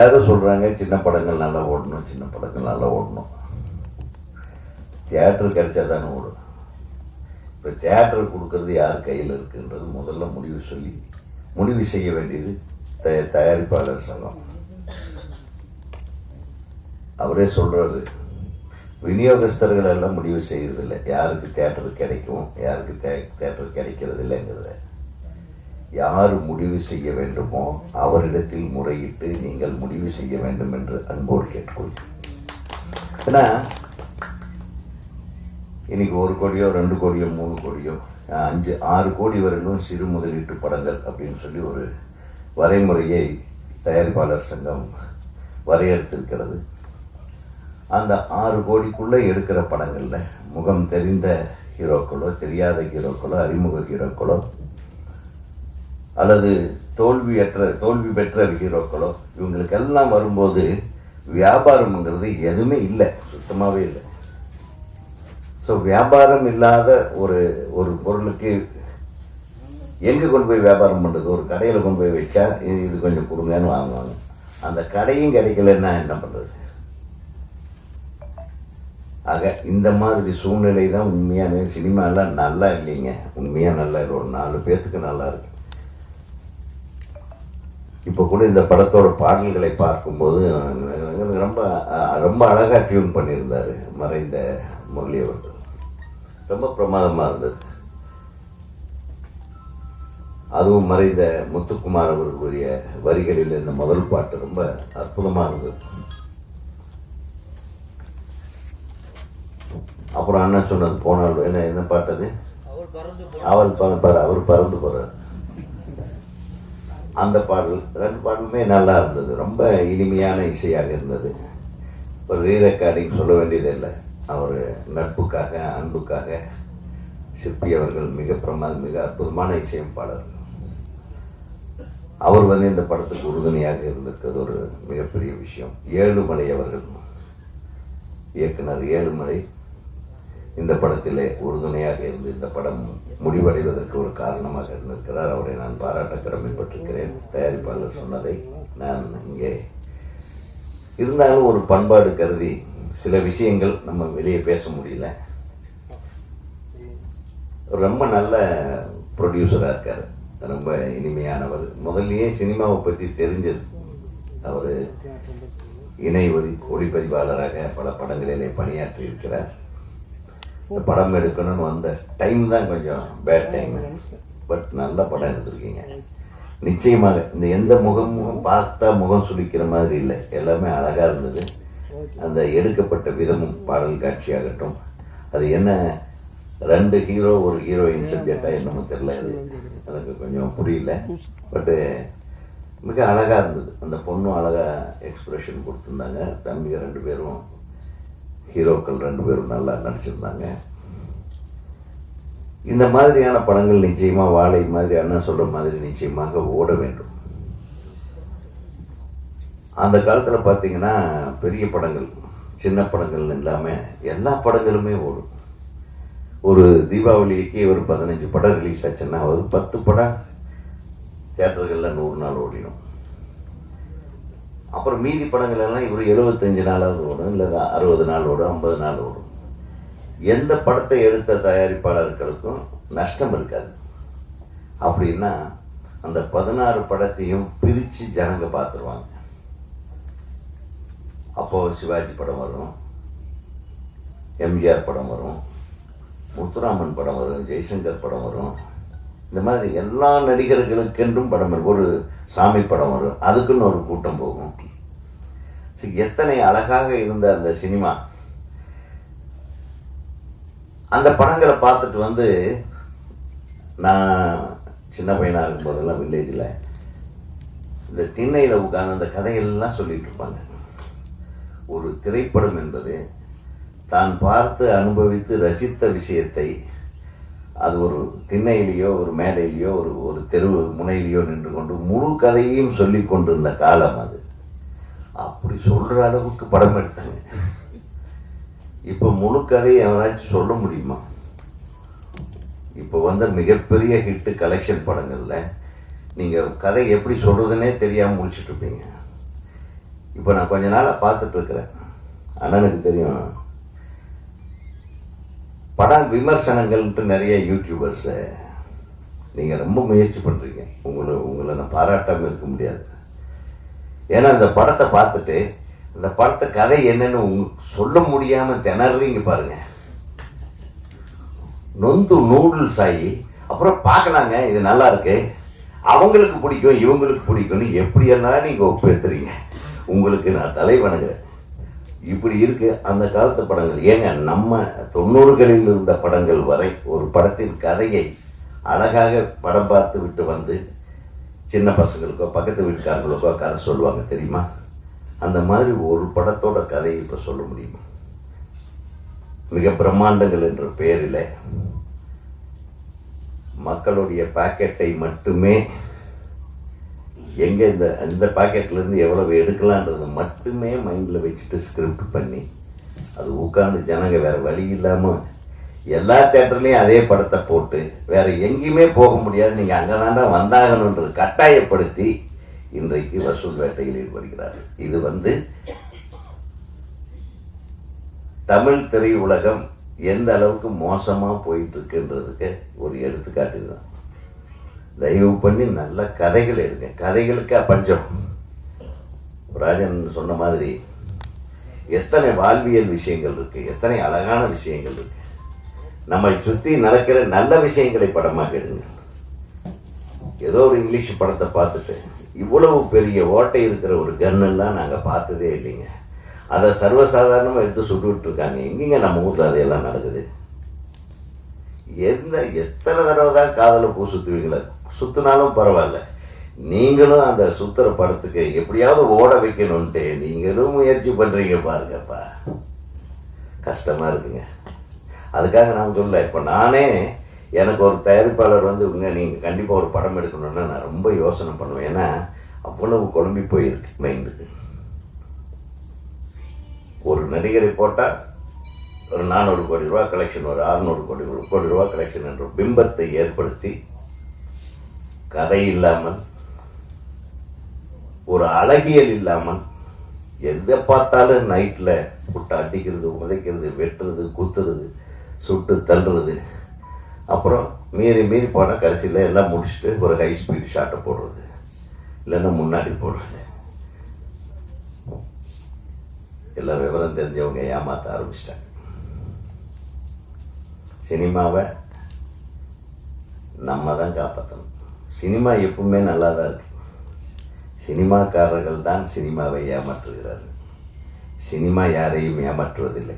எல்லாரும் சொல்கிறாங்க சின்ன படங்கள் நல்லா ஓடணும் சின்ன படங்கள் நல்லா ஓடணும். தியேட்டர் கிடைச்சா தானே ஓடும். இப்போ தியேட்டர் கொடுக்கறது யார் கையில் இருக்குன்றது முதல்ல முடிவு சொல்லி முடிவு செய்ய வேண்டியது த தயாரிப்பாளர் சங்கம். அவரே சொல்கிறாரு விநியோகஸ்தர்கள் எல்லாம் முடிவு செய்யறதில்லை. யாருக்கு தேட்டர் கிடைக்கும் யாருக்கு தே தேட்டர் கிடைக்கிறது இல்லைங்கிறத யார் முடிவு செய்ய வேண்டுமோ அவரிடத்தில் முறையிட்டு நீங்கள் முடிவு செய்ய வேண்டும் என்று அன்போடு கேட்டுக்கொள்கிறேன் ஏன்னா இன்னைக்கு ஒரு கோடியோ ரெண்டு கோடியோ மூணு கோடியோ அஞ்சு ஆறு கோடி வரையிலும் சிறு முதலீட்டு படங்கள் அப்படின்னு சொல்லி ஒரு வரைமுறையை தயாரிப்பாளர் சங்கம் வரையறுத்திருக்கிறது. அந்த ஆறு கோடிக்குள்ளே எடுக்கிற படங்களில் முகம் தெரிந்த ஹீரோக்களோ தெரியாத ஹீரோக்களோ அறிமுக ஹீரோக்களோ அல்லது தோல்வியற்ற தோல்வி பெற்ற ஹீரோக்களோ இவங்களுக்கெல்லாம் வரும்போது வியாபாரம்ங்கிறது எதுவுமே இல்லை. சுத்தமாகவே இல்லை. ஸோ வியாபாரம் இல்லாத ஒரு ஒரு பொருளுக்கு எங்கே கொண்டு போய் வியாபாரம் பண்ணுறது ஒரு கடையில் கொண்டு போய் வச்சா இது இது கொஞ்சம் கொடுங்கன்னு வாங்குவாங்க. அந்த கடையும் கிடைக்கலன்னா என்ன பண்ணுறது ஆக இந்த மாதிரி சூழ்நிலை தான் உண்மையான சினிமாலாம் நல்லா இல்லைங்க. உண்மையாக நல்லா இல்லை. ஒரு நாலு பேர்த்துக்கு நல்லா இருக்கு. இப்போ கூட இந்த படத்தோட பாடல்களை பார்க்கும்போது ரொம்ப ரொம்ப அழகாக டியூன் பண்ணியிருந்தார் மறைந்த முரளி அவர்கள். ரொம்ப பிரமாதமாக இருந்தது. அதுவும் மறைந்த முத்துக்குமார் அவர்களுடைய வரிகளில் இந்த முதல் பாட்டு ரொம்ப அற்புதமாக இருந்தது. அப்புறம் அண்ணன் சொன்னது போனால் என்ன என்ன பாட்டது அவர் பறந்து அவள் பறப்பார் அவர் பறந்து போறார். அந்த பாடல் ரெண்டு பாடலுமே நல்லா இருந்தது. ரொம்ப இனிமையான இசையாக இருந்தது. ஒரு ரீரெக்கார்டிங் சொல்ல வேண்டியதில்லை. அவர் நட்புக்காக அன்புக்காக சிற்பி அவர்கள் மிக பிரமாத மிக அற்புதமான இசையமைப்பாளர் அவர் வந்து இந்த படத்துக்கு உறுதுணையாக இருந்திருக்கிறது ஒரு மிகப்பெரிய விஷயம். ஏழுமலை அவர்கள் இயக்குனர். ஏழுமலை இந்த படத்திலே உறுதுணையாக இருந்து இந்த படம் முடிவடைவதற்கு ஒரு காரணமாக இருந்திருக்கிறார். அவரை நான் பாராட்ட கடமைப்பட்டிருக்கிறேன் தயாரிப்பாளர் சொன்னதை நான் இங்கே இருந்தாலும் ஒரு பண்பாடு கருதி சில விஷயங்கள் நம்ம வெளியே பேச முடியல. ரொம்ப நல்ல ப்ரொடியூசராக இருக்கார். ரொம்ப இனிமையானவர். முதல்லயே சினிமாவை பற்றி தெரிஞ்சது. அவர் இணை ஒதி ஒளிப்பதிவாளராக பல படங்களிலே பணியாற்றி இருக்கிறார் இந்த படம் எடுக்கணும்னு வந்த டைம் தான் கொஞ்சம் பேட் டைம் பட் நல்ல படம் எடுத்திருக்கீங்க. நிச்சயமாக இந்த எந்த முகமும் பார்த்தா முகம் சுளிக்கிற மாதிரி இல்லை. எல்லாமே அழகா இருந்தது. அந்த எடுக்கப்பட்ட விதமும் பாடல் காட்சியாகட்டும். அது என்ன? ரெண்டு ஹீரோ ஒரு ஹீரோயின் சப்ஜெக்டா என்னமோ தெரியல அது. எனக்கு கொஞ்சம் புரியல. பட்டு மிக அழகா இருந்தது. அந்த பொண்ணும் அழகா எக்ஸ்பிரஷன் கொடுத்துருந்தாங்க. தம்பிங்க ரெண்டு பேரும் ஹீரோக்கள் ரெண்டு பேரும் நல்லா நடிச்சிருந்தாங்க. இந்த மாதிரியான படங்கள் நிச்சயமா வாழை மாதிரி அண்ணன் சொல்ற மாதிரி நிச்சயமாக ஓட வேண்டும். அந்த காலத்துல பார்த்தீங்கன்னா பெரிய படங்கள் சின்ன படங்கள் இல்லாம எல்லா படங்களுமே ஓடும். ஒரு தீபாவளிக்கு ஒரு பதினஞ்சு படம் ரிலீஸ் ஆச்சுன்னா ஒரு பத்து படம் தேட்டர்களில் நூறு நாள் ஓடிடும். அப்புறம் மீதி படங்கள் எல்லாம் இவர் எழுபத்தஞ்சு நாளாவது ஓடும் இல்லை அறுபது நாள் ஓடும் ஐம்பது நாள் ஓடும். எந்த படத்தை எடுத்த தயாரிப்பாளர்களுக்கும் நஷ்டம் இருக்காது. அப்படின்னா அந்த பதினாறு படத்தையும் பிரித்து ஜனங்க பார்த்துருவாங்க அப்போ சிவாஜி படம் வரும் எம்ஜிஆர் படம் வரும் முத்துராமன் படம் வரும் ஜெய்சங்கர் படம் வரும். இந்த மாதிரி எல்லா நடிகர்களுக்கென்றும் படம் வரும். ஒரு சாமி படம் வரும். அதுக்குன்னு ஒரு கூட்டம் போகும். எத்தனை அழகாக இருந்த அந்த சினிமா. அந்த படங்களை பார்த்துட்டு வந்து நான் சின்ன பையனாக இருக்கும்போதெல்லாம் வில்லேஜில் இந்த திண்ணையில் உட்கார்ந்து அந்த கதையெல்லாம் சொல்லிகிட்டு இருப்பாங்க. ஒரு திரைப்படம் என்பது தான் பார்த்து அனுபவித்து ரசித்த விஷயத்தை அது ஒரு திண்ணையிலேயோ ஒரு மேடையிலேயோ ஒரு ஒரு தெரு முனையிலேயோ நின்று கொண்டு முழு கதையையும் சொல்லி கொண்டிருந்த காலம் அது. அப்படி சொல்கிற அளவுக்கு படம் எடுத்தாங்க. இப்போ முழு கதையை எவனாச்சும் சொல்ல முடியுமா? இப்போ வந்த மிகப்பெரிய ஹிட்டு கலெக்ஷன் படங்களில் நீங்கள் கதை எப்படி சொல்கிறதுனே தெரியாமல் முடிச்சிட்டு இருப்பீங்க. இப்போ நான் கொஞ்ச நாளாக பார்த்துட்ருக்குறேன் ஆனால் அண்ணனுக்கு தெரியும். படம் விமர்சனங்கள்ன்ட்டு நிறைய யூடியூபர்ஸை நீங்கள் ரொம்ப முயற்சி பண்ணுறீங்க உங்களை உங்களை நான் பாராட்டாமல் இருக்க முடியாது. ஏன்னா இந்த படத்தை பார்த்துட்டு இந்த படத்தை கதை என்னன்னு சொல்ல முடியாமல் திணறீங்க பாருங்க. நொந்து நூடுல்ஸ் ஆகி அப்புறம் பார்க்கலாங்க இது நல்லா இருக்கு. அவங்களுக்கு பிடிக்கும் இவங்களுக்கு பிடிக்கும்னு எப்படியெல்லாம் நீங்கள் ஒப்பேத்துறீங்க உங்களுக்கு நான் தலை வணங்குறேன் இப்படி இருக்கு அந்த காலத்து படங்கள். ஏங்க நம்ம தொண்ணூறுகளில் இருந்த படங்கள் வரை ஒரு படத்தின் கதையை அழகாக படம் பார்த்து விட்டு வந்து சின்ன பசங்களுக்கோ பக்கத்து வீட்டுக்காரங்களுக்கோ கதை சொல்லுவாங்க தெரியுமா? அந்த மாதிரி ஒரு படத்தோட கதையை இப்போ சொல்ல முடியுமா? மிக பிரம்மாண்டங்கள் என்ற பெயரில் மக்களுடைய பாக்கெட்டை மட்டுமே எங்கே இந்த இந்த பாக்கெட்லேருந்து எவ்வளவு எடுக்கலான்றது மட்டுமே மைண்டில் வச்சுட்டு ஸ்கிரிப்ட் பண்ணி அது உட்காந்து ஜனங்க வேறு வழி இல்லாமல் எல்லா தேட்டர்லையும் அதே படத்தை போட்டு வேற எங்கேயுமே போக முடியாது. நீங்கள் அங்கே தாண்டா கட்டாயப்படுத்தி இன்றைக்கு வசூல் வேட்டையில் ஈடுபடுகிறார். இது வந்து தமிழ் திரையுலகம் எந்த அளவுக்கு மோசமாக போயிட்டு இருக்குன்றதுக்கு ஒரு எடுத்துக்காட்டு தான் தயவு பண்ணி நல்ல கதைகள் எடுங்க. கதைகளுக்கா பஞ்சம். ராஜன் சொன்ன மாதிரி எத்தனை வாழ்வியல் விஷயங்கள் இருக்கு எத்தனை அழகான விஷயங்கள் இருக்கு. நம்மை சுற்றி நடக்கிற நல்ல விஷயங்களை படமாக எடுங்கள் ஏதோ ஒரு இங்கிலீஷ் படத்தை பார்த்துட்டு இவ்வளவு பெரிய ஓட்டை இருக்கிற ஒரு கன்னெல்லாம் நாங்கள் பார்த்ததே இல்லைங்க. அதை சர்வசாதாரணமாக எடுத்து சுட்டுக்கிட்டு இருக்காங்க. எங்கேங்க நம்ம ஊரில் அதையெல்லாம் நடக்குது? எந்த எத்தனை தடவை தான் காதலை பூ சுற்றுவீங்களே சுற்றினாலும் பரவாயில்ல. நீங்களும் அந்த சுத்துற படத்துக்கு எப்படியாவது ஓட வைக்கணும்ட்டு நீங்களும் முயற்சி பண்ணுறீங்க பாருங்கப்பா. கஷ்டமாக இருக்குங்க. அதுக்காக நான் சொல்ல இப்போ நானே எனக்கு ஒரு தயாரிப்பாளர் வந்து நீங்கள் கண்டிப்பாக ஒரு படம் எடுக்கணும்னா நான் ரொம்ப யோசனை பண்ணுவேன். ஏன்னா அவ்வளவு குழம்பி போயிருக்கு மைண்டுக்கு ஒரு நடிகரை போட்டால் ஒரு நானூறு கோடி ரூபா கலெக்ஷன் ஒரு அறுநூறு கோடி கோடி ரூபா கலெக்ஷன் என்ற பிம்பத்தை ஏற்படுத்தி கதை இல்லாமல் ஒரு அழகியல் இல்லாமல் எதை பார்த்தாலும் நைட்டில் புட்டு அடிக்கிறது உதைக்கிறது வெட்டுறது குத்துறது சுட்டு தள்ளுறது. அப்புறம் மீறி மீறி போனால் கடைசியில் எல்லாம் முடிச்சுட்டு ஒரு ஹை ஸ்பீட் ஷாட்டை போடுறது. இல்லைன்னா முன்னாடி போடுறது. எல்லா விவரம் தெரிஞ்சவங்க ஏமாற்ற ஆரம்பிச்சிட்டாங்க. சினிமாவை நம்ம தான் காப்பாற்றணும் சினிமா எப்பவுமே நல்லா தான் இருக்கு. சினிமாக்காரர்கள் தான் சினிமாவை ஏமாற்றுகிறார்கள். சினிமா யாரையும் ஏமாற்றுவதில்லை.